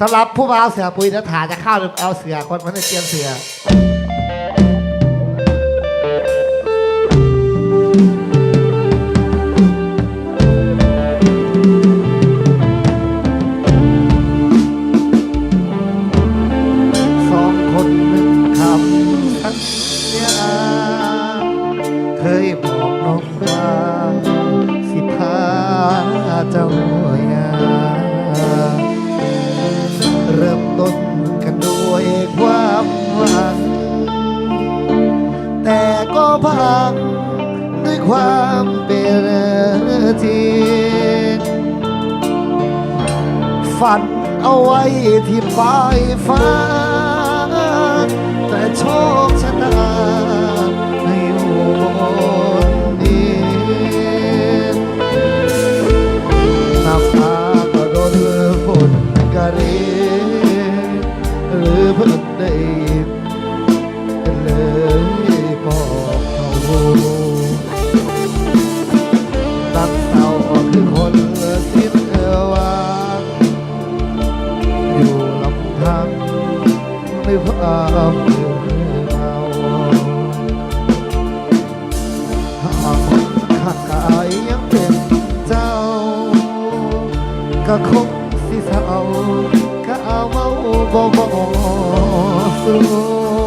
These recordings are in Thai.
สำหรับผู้บ่าเสือปุ๋ยเดี๋ยวถ่าจะเข้าหรือเอาเสือคนมันจะเตรียมเสือสองคนหนึ่งคำสัญญาเคยบอกน้องว่าสิพาเจ้ายา พังด้วยความเป็นจริงฝันเอาไว้ที่ปลายฟ้า แต่โชคชะตาให้โอนดีน้ำตาก็โดนฝนกระเรหรือเพิ่งได้ ก็คงสิเศร้าก็เอาเมาบ่บ่ส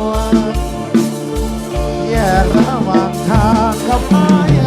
วงแยกระหว่างทางกับไม้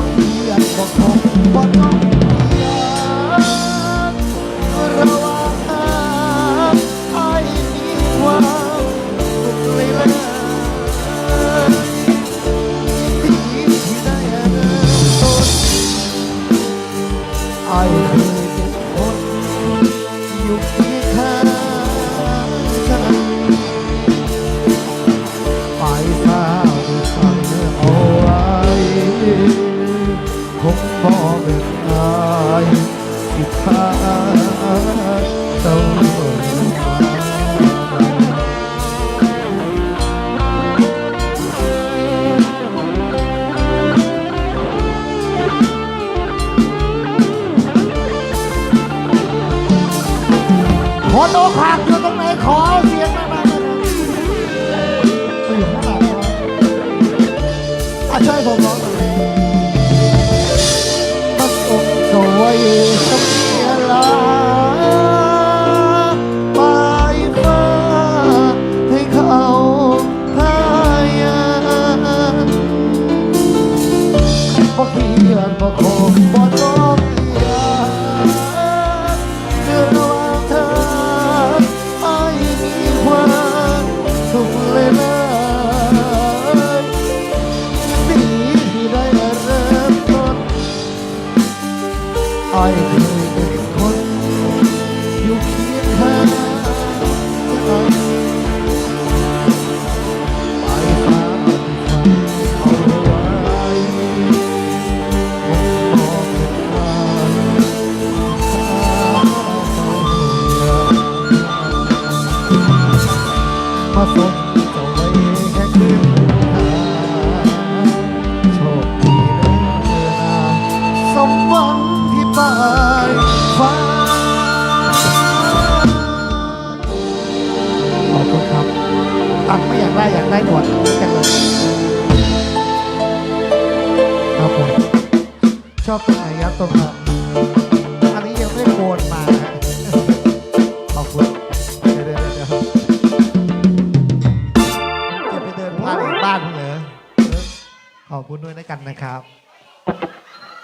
บ่เกียดบ่คงบ่ต้องเกียดระว่างทางให้มีความสุขเลยละที่ที่ได้เริ่มต้นไอ้ อโต๊ะขากอยู่ตรงไหนขอเสียงดังๆหน่อยไปอยู่ข้างหลังวะอะช่วยผมร้องหน่อยปักอกสวยสมเได้หนวดแต่หนวดครับผมชอบตรงไหนครับตรงครัอันนี้ยังไม่โกนมาขอบคุณเดี๋ยวเดี๋ยวเดี๋ยวจะไปเดินพาดบ้านเหรอขอบคุณด้วยนะกันนะครับ